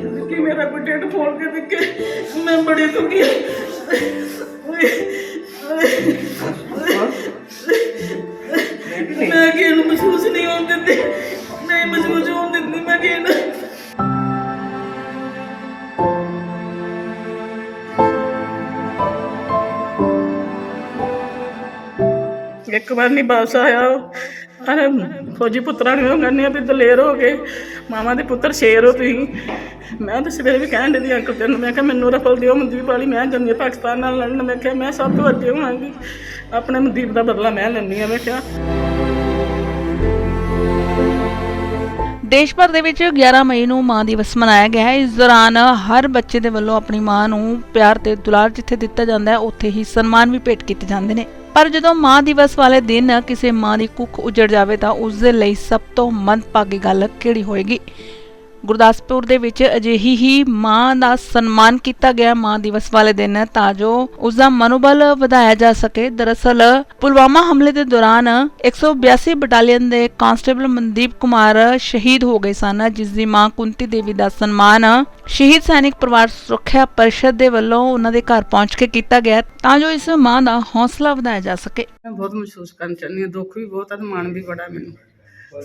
ਕਿ ਮੇਰਾ ਕੋਈ ਢਿੱਡ ਫੋਲ ਕੇ ਦਿੱਕੇ ਮੈਂ ਬੜੀ ਦੁਖੀ ਮੈਂ ਕਿ ਇਹਨੂੰ ਮਹਿਸੂਸ ਨਹੀਂ ਹੋਣ ਦਿੰਦੀ ਨਹੀਂ ਮਹਿਸੂਸ ਹੋਣ ਦਿੰਦੀ ਮੈਂ ਕਿ ਇਹਨੂੰ ਇੱਕ ਵਾਰ ਨਹੀਂ ਵਾਪਸ ਆਇਆ ਅਰੇ, ਫੌਜੀ ਪੁੱਤਰਾਂ ਨੂੰ ਕਹਿੰਦੇ ਆ ਵੀ ਦਲੇਰ ਹੋ ਗਏ ਮਾਮਾ ਦੇ ਪੁੱਤਰ ਸ਼ੇਰ ਹੋ ਤੁਸੀਂ। ਮੈਂ ਤਾਂ ਸਵੇਰੇ ਵੀ ਕਹਿਣ ਡਈ ਅੰਕਲ ਤੈਨੂੰ, ਮੈਂ ਕਿਹਾ ਮੈਨੂੰ ਰਫਲ ਦਿਓ, ਮਨਦੀਪ ਵਾਲੀ, ਮੈਂ ਜੰਮੀ ਪਾਕਿਸਤਾਨ ਨਾਲ ਲੜਨ, ਮੈਂ ਕਿਹਾ ਮੈਂ ਸਭ ਤੋਂ ਅੱਗੇ ਹੋਵਾਂਗੀ। ਆਪਣੇ ਮਨਦੀਪ ਦਾ ਬਦਲਾ ਮੈਂ ਲੈਂਦੀ ਆ ਮੈਂ ਕਿਹਾ। ਦੇਸ਼ ਭਰ ਦੇ ਵਿੱਚ 11 ਮਈ ਨੂੰ ਮਾਂ ਦਿਵਸ ਮਨਾਇਆ ਗਿਆ ਹੈ। ਇਸ ਦੌਰਾਨ ਹਰ ਬੱਚੇ ਦੇ ਵੱਲੋਂ ਆਪਣੀ ਮਾਂ ਨੂੰ ਪਿਆਰ ਤੇ ਦੁਲਾਰ ਜਿੱਥੇ ਦਿੱਤਾ ਜਾਂਦਾ ਹੈ, ਉੱਥੇ ਹੀ ਸਨਮਾਨ ਵੀ ਭੇਟ ਕੀਤੇ ਜਾਂਦੇ ਨੇ। ਪਰ ਜਦੋਂ ਮਾਂ ਦਿਵਸ ਵਾਲੇ ਦਿਨ ਕਿਸੇ ਮਾਂ ਦੀ ਕੁੱਖ ਉਜੜ ਜਾਵੇ ਤਾਂ ਉਸ ਦੇ ਲਈ ਸਭ ਤੋਂ ਮੰਦਭਾਗੀ ਗੱਲ ਕਿਹੜੀ ਹੋਏਗੀ? ਗੁਰਦਾਸਪੁਰ ਦੇ ਵਿੱਚ ਅਜਿਹੀ ਹੀ ਮਾਂ ਦਾ ਸਨਮਾਨ ਕੀਤਾ ਗਿਆ ਮਾਂ ਦਿਵਸ ਵਾਲੇ ਦਿਨ, ਤਾਂ ਜੋ ਉਸ ਦਾ ਮਨੋਬਲ ਵਧਾਇਆ ਜਾ ਸਕੇ। ਦਰਅਸਲ, ਪੁਲਵਾਮਾ ਹਮਲੇ ਦੇ ਦੌਰਾਨ 182 ਬਟਾਲੀਅਨ ਦੇ ਕਾਂਸਟੇਬਲ ਮਨਦੀਪ ਕੁਮਾਰ ਸ਼ਹੀਦ ਹੋ ਗਏ ਸਨ, ਜਿਸ ਦੀ ਮਾਂ ਕੁੰਤੀ ਦੇਵੀ ਦਾ ਸਨਮਾਨ ਸ਼ਹੀਦ ਸੈਨਿਕ ਪਰਿਵਾਰ ਸੁਰੱਖਿਆ ਪਰਿਸ਼ਦ ਦੇ ਵੱਲੋਂ ਉਹਨਾਂ ਦੇ ਘਰ ਪਹੁੰਚ ਕੇ ਕੀਤਾ ਗਿਆ, ਤਾਂ ਜੋ ਇਸ ਮਾਂ ਦਾ ਹੌਸਲਾ ਵਧਾਇਆ ਜਾ ਸਕੇ। ਮੈਂ ਬਹੁਤ ਮਹਿਸੂਸ ਕਰਨ ਚਾਹੁੰਦੀ ਹਾਂ, ਦੁੱਖ ਵੀ ਬਹੁਤ ਆ ਮਾਣ ਵੀ ਬੜਾ ਮੈਨੂੰ।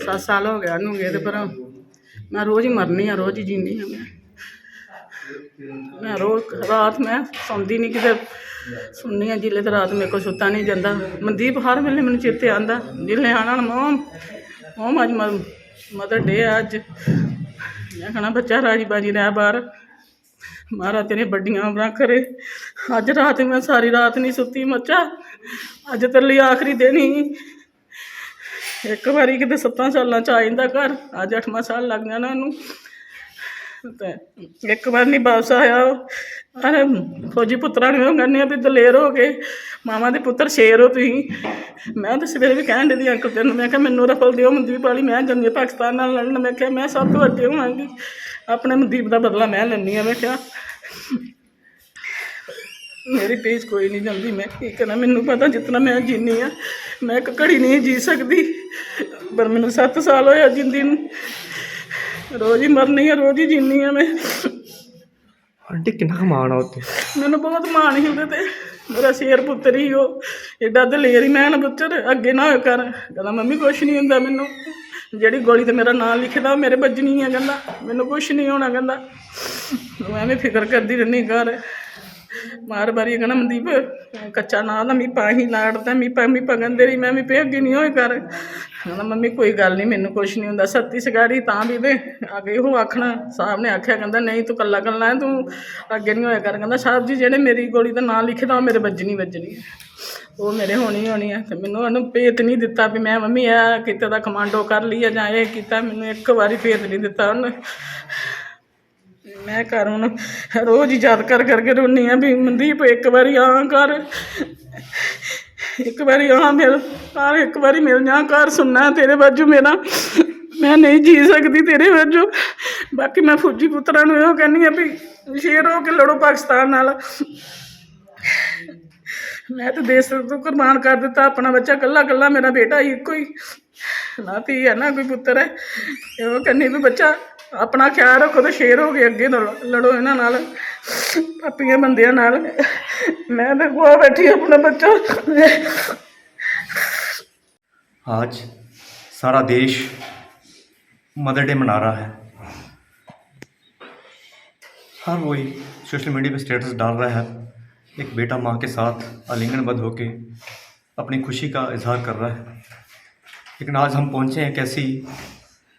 ਸੱਤ ਸਾਲ ਹੋ ਗਿਆ ਨੂੰ ਗਏ ਤੇ ਪਰ ਮੈਂ ਰੋਜ਼ ਹੀ ਮਰਨੀ ਆ, ਰੋਜ਼ ਹੀ ਜੀਂਦੀ ਹਾਂ ਮੈਂ। ਮੈਂ ਰੋਜ਼ ਰਾਤ ਮੈਂ ਸੌਂਦੀ ਨਹੀਂ ਕਿਤੇ, ਸੁਣਨੀ ਆ ਜਿਲੇ ਤੇ ਰਾਤ ਮੇਰੇ ਕੋਲ ਸੁੱਤਾ ਨਹੀਂ ਜਾਂਦਾ। ਮਨਦੀਪ ਹਰ ਵੇਲੇ ਮੈਨੂੰ ਚੇਤੇ ਆਂਦਾ ਜਿਲੇ ਆਣਾ ਮੋਮ ਮੋਮ ਅੱਜ ਮਦਰ ਡੇ ਆ ਅੱਜ। ਮੈਂ ਕਹਣਾ ਬੱਚਾ ਰਾਜੀ ਬਾਜੀ ਰਹਿ ਬਾਹਰ। ਮਾਰਾ ਤੇਰੇ ਵੱਡੀਆਂ ਉਮਰਾਂ ਕਰੇ। ਅੱਜ ਰਾਤ ਮੈਂ ਸਾਰੀ ਰਾਤ ਨਹੀਂ ਸੁੱਤੀ, ਮੱਚਾ। ਅੱਜ ਤੇਰੇ ਲਈ ਆਖਰੀ ਦਿਨ ਹੀ। ਇੱਕ ਵਾਰੀ ਕਿਤੇ ਸੱਤਾਂ ਸਾਲਾਂ ਚ ਆ ਜਾਂਦਾ ਘਰ, ਅੱਜ 8ਵਾਂ ਸਾਲ ਲੱਗ ਜਾਣਾ ਉਹਨੂੰ। ਤੇ ਇੱਕ ਵਾਰ ਨਹੀਂ ਵਾਪਸ ਆਇਆ ਅਰੇ ਫੌਜੀ ਪੁੱਤਰਾਂ ਨੂੰ ਕਹਿੰਦੇ ਆ ਵੀ ਦਲੇਰ ਹੋ ਗਏ ਮਾਮਾ ਦੇ ਪੁੱਤਰ ਸ਼ੇਰ ਹੋ ਤੁਸੀਂ। ਮੈਂ ਤਾਂ ਸਵੇਰੇ ਵੀ ਕਹਿਣ ਡਈ ਅੰਕਲ ਤੈਨੂੰ, ਮੈਂ ਕਿਹਾ ਮੈਨੂੰ ਰਫਲ ਦਿਓ, ਮਨਦੀਪ ਵਾਲੀ ਮੈਂ ਜੰਮੀ ਪਾਕਿਸਤਾਨ ਨਾਲ ਲੜਨ, ਮੈਂ ਕਿਹਾ ਮੈਂ ਸਭ ਤੋਂ ਅੱਗੇ ਹੋਵਾਂਗੀ। ਆਪਣੇ ਮਨਦੀਪ ਦਾ ਬਦਲਾ ਮੈਂ ਲੈਂਦੀ ਆ, ਮੈਂ ਕਿਹਾ। ਮੇਰੀ ਤੇਜ ਕੋਈ ਨਹੀਂ ਜਾਂਦੀ, ਮੈਂ ਕੀ ਕਰਾਂ, ਮੈਨੂੰ ਪਤਾ ਜਿੰਨਾ ਮੈਂ ਜੀਨੀ ਆ, ਮੈਂ ਇੱਕ ਘੜੀ ਨਹੀਂ ਜੀ ਸਕਦੀ। ਪਰ ਮੈਨੂੰ 7 ਸਾਲ ਹੋਇਆ ਜਿੰਦੀ ਨੂੰ। ਰੋਜ਼ ਹੀ ਮਰਨੀ ਆ ਰੋਜ਼ ਹੀ ਜੀਨੀ ਆ ਮੈਂ। ਆਂਟੀ ਕਿੰਨਾ ਕੁ ਮਾਣ ਆ ਉੱਤੇ ਮੈਨੂੰ ਬਹੁਤ ਮਾਣ ਸੀ ਉਹਦੇ ਤੇ। ਮੇਰਾ ਸ਼ੇਰ ਪੁੱਤਰ ਹੀ ਉਹ ਏਡਾ ਦਲੇਰ ਹੀ ਮੈਂ ਨਾ ਪੁੱਤਰ ਅੱਗੇ ਨਾ ਹੋਇਆ ਕਰ। ਕਹਿੰਦਾ ਮੰਮੀ ਕੁਛ ਨਹੀਂ ਹੁੰਦਾ ਮੈਨੂੰ। ਜਿਹੜੀ ਗੋਲੀ ਤੇ ਮੇਰਾ ਨਾਮ ਲਿਖਦਾ ਉਹ ਮੇਰੇ ਵੱਜਣੀ ਆ ਕਹਿੰਦਾ। ਮੈਨੂੰ ਕੁਛ ਨਹੀਂ ਹੋਣਾ ਕਹਿੰਦਾ। ਮੈਂ ਐਵੇਂ ਫਿਕਰ ਕਰਦੀ ਰਹਿੰਦੀ ਘਰ। ਮਾਰ ਬਾਰੀ ਕਹਿੰਦਾ ਮਨਦੀਪ ਕੱਚਾ ਨਾ ਦਾ ਮੀ ਪਾਹੀ ਲਾੜਦਾ ਮੀ ਪਾ ਮੀ ਪਗਨ ਦੇ ਰਹੀ। ਮੈਂ ਵੀ ਪੇ ਅੱਗੇ ਨਹੀਂ ਹੋਏ ਕਰ। ਕਹਿੰਦਾ ਮੰਮੀ, ਕੋਈ ਗੱਲ ਨਹੀਂ, ਮੈਨੂੰ ਕੁਛ ਨਹੀਂ ਹੁੰਦਾ। ਸੱਤੀ ਸਗਾੜੀ ਤਾਂ ਵੀ ਦੇ ਅੱਗੇ ਉਹ ਆਖਣਾ। ਸਾਹਿਬ ਨੇ ਆਖਿਆ, ਕਹਿੰਦਾ, ਨਹੀਂ, ਤੂੰ ਕੱਲਾ ਕੱਲਾ ਹੈ, ਤੂੰ ਅੱਗੇ ਨਹੀਂ ਹੋਇਆ ਕਰ। ਕਹਿੰਦਾ, ਸਾਹਿਬ ਜੀ, ਜਿਹੜੇ ਮੇਰੀ ਗੋਲੀ ਦਾ ਨਾਂ ਲਿਖੇ ਲਿਖਦਾ ਉਹ ਮੇਰੇ ਵੱਜਣੀ ਵੱਜਣੀ ਉਹ ਮੇਰੇ ਹੋਣੀ ਹੋਣੀ ਹੈ। ਤੇ ਮੈਨੂੰ ਉਹਨੂੰ ਭੇਤ ਨਹੀਂ ਦਿੱਤਾ ਵੀ ਮੈਂ, ਮੰਮੀ ਆ ਕਿਤੇ ਦਾ ਕਮਾਂਡੋ ਕਰ ਲਈ ਆ ਜਾਂ ਇਹ ਕੀਤਾ, ਮੈਨੂੰ ਇੱਕ ਵਾਰੀ ਭੇਤ ਨਹੀਂ ਦਿੱਤਾ ਉਹਨੇ। ਮੈਂ ਘਰ ਹੁਣ ਰੋਜ਼ ਹੀ ਯਾਦ ਕਰ, ਕਰਕੇ ਰੋਨੀ ਆ ਵੀ ਮਨਦੀਪ, ਇੱਕ ਵਾਰੀ ਆ ਕਰ। ਇੱਕ ਵਾਰੀ ਆ ਮਿਲ ਘਰ ਇੱਕ ਵਾਰੀ ਮਿਲ ਜਾ, ਘਰ ਸੁਣਨਾ ਤੇਰੇ ਬਾਜੂ ਮੇਰਾ। ਮੈਂ ਨਹੀਂ ਜੀ ਸਕਦੀ ਤੇਰੇ ਬਾਜੂ ਬਾਕੀ ਮੈਂ ਫੌਜੀ ਪੁੱਤਰਾਂ ਨੂੰ ਇਹੋ ਕਹਿੰਦੀ ਆ ਵੀ ਸ਼ੇਰ ਹੋ ਕੇ ਲੜੋ ਪਾਕਿਸਤਾਨ ਨਾਲ। ਮੈਂ ਤਾਂ ਦੇਸ਼ ਤੋਂ ਕੁਰਬਾਨ ਕਰ ਦਿੱਤਾ, ਆਪਣਾ ਬੱਚਾ ਕੱਲਾ ਕੱਲਾ ਮੇਰਾ ਬੇਟਾ ਹੀ ਇੱਕੋ ਹੀ। ਨਾ ਧੀ ਹੈ, ਨਾ ਕੋਈ ਪੁੱਤਰ ਹੈ। ਇਹੋ ਕਹਿੰਦੀ ਵੀ ਬੱਚਾ, ਆਪਣਾ ਖਿਆਲ ਰੱਖੋ ਤੇ ਸ਼ੇਰ ਹੋ ਕੇ ਅੱਗੇ ਲੜੋ ਲੜੋ ਇਹਨਾਂ ਨਾਲ ਪਾਪੀਆਂ ਬੰਦਿਆਂ ਨਾਲ। ਮੈਂ ਤਾਂ ਕੋਲ ਬੈਠੀ ਆਪਣਾ ਬੱਚਾ। आज सारा देश मदर डे मना रहा है। हर वही सोशल मीडिया पे स्टेटस डाल रहा है। एक बेटा माँ के साथ आलिंगनबद्ध होके अपनी खुशी का इजहार कर रहा है। लेकिन आज हम पहुँचे हैं एक ऐसी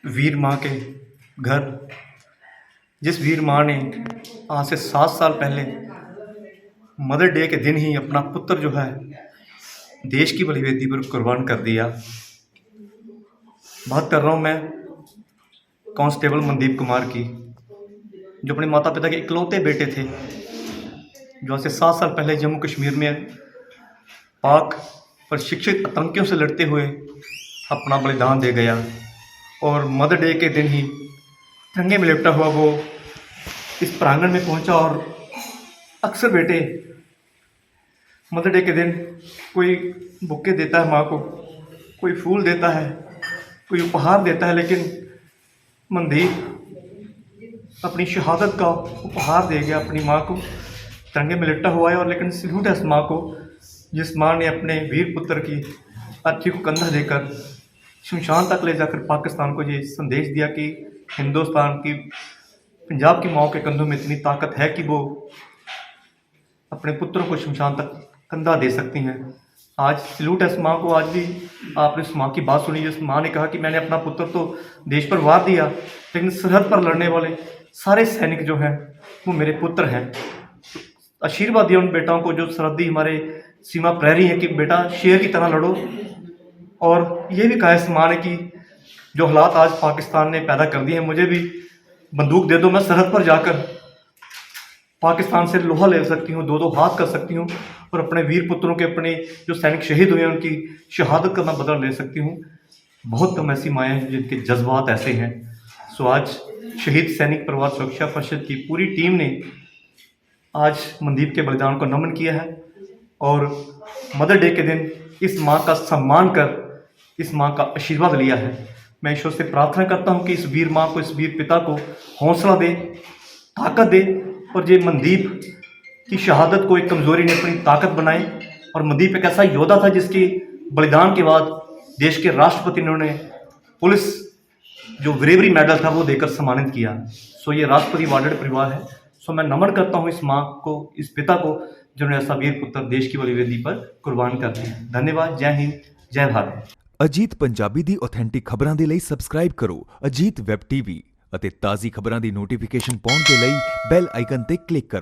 वीर माँ के घर, जिस वीर माँ ने आज से सात साल पहले मदर डे के दिन ही अपना पुत्र जो है देश की बलिवेदी पर कुर्बान कर दिया। बात कर रहा हूँ मैं कांस्टेबल मनदीप कुमार की, जो अपने माता पिता के इकलौते बेटे थे, जो आज से सात साल पहले जम्मू कश्मीर में पाक पर शिक्षित आतंकियों से लड़ते हुए अपना बलिदान दे गया और मदर डे के दिन ही तिरंगे में लिपटा हुआ वो इस प्रांगण में पहुँचा और अक्सर बेटे मदर डे के दिन कोई बुके देता है, माँ को कोई फूल देता है कोई उपहार देता है, लेकिन मनदीप अपनी शहादत का उपहार दे गया अपनी माँ को। तिरंगे में लिपटा हुआ है और लेकिन सल्यूट है इस माँ को, जिस माँ ने अपने वीर पुत्र की अर्थी को कंधा देकर शमशान तक ले जाकर पाकिस्तान को ये संदेश दिया कि हिंदुस्तान की, पंजाब की माओ के कंधों में इतनी ताकत है कि वो अपने पुत्रों को शमशान तक कंधा दे सकती हैं। आज सल्यूट है इस माँ को, आज भी आपने उस माँ की बात सुनी, जिस माँ ने कहा कि मैंने अपना पुत्र तो देश पर वार दिया, लेकिन सरहद पर लड़ने वाले सारे सैनिक जो हैं, वो मेरे पुत्र हैं। आशीर्वाद दिया उन बेटाओं को जो सरहदी हमारे सीमा प्रहरी हैं कि बेटा शेर की तरह लड़ो। और ये भी कहा इस माँ ने कि जो हालात आज पाकिस्तान ने पैदा कर दिए हैं, मुझे भी बंदूक दे दो, मैं सरहद पर जाकर पाकिस्तान से लोहा ले सकती हूँ दो दो हाथ कर सकती हूँ। और अपने वीर पुत्रों के अपने जो सैनिक शहीद हुए हैं, उनकी शहादत का मैं बदला ले सकती हूँ। बहुत कम ऐसी माएँ हैं जिनके जज्बात ऐसे हैं। सो आज शहीद सैनिक परिवार सुरक्षा परिषद की पूरी टीम ने आज मनदीप के बलिदान को नमन किया है और मदर डे के दिन इस माँ का सम्मान कर, इस माँ का आशीर्वाद लिया है। मैं ईश्वर से प्रार्थना करता हूँ कि इस वीर माँ को, इस वीर पिता को हौसला दे, ताकत दे और ये मनदीप की शहादत को एक कमज़ोरी ने अपनी ताकत बनाई और मनदीप एक ऐसा योद्धा था जिसके बलिदान के बाद देश के राष्ट्रपति ने उन्हें पुलिस जो ब्रेवरी मेडल था वो देकर सम्मानित किया सो ये राष्ट्रपति वार्डेड परिवार है सो मैं नमन करता हूँ इस माँ को इस पिता को जिन्होंने ऐसा वीर पुत्र देश की बलिवेदी पर कुर्बान कर दिया धन्यवाद जय हिंद जय भारत ਅਜੀਤ ਪੰਜਾਬੀ ਦੀ ਆਥੈਂਟਿਕ ਖਬਰਾਂ ਦੇ ਲਈ ਸਬਸਕ੍ਰਾਈਬ ਕਰੋ ਅਜੀਤ ਵੈਬ ਟੀਵੀ ਅਤੇ ਤਾਜ਼ੀ ਖਬਰਾਂ ਦੀ ਨੋਟੀਫਿਕੇਸ਼ਨ ਪਾਉਣ ਦੇ ਲਈ ਬੈਲ ਆਈਕਨ ਤੇ ਕਲਿੱਕ ਕਰੋ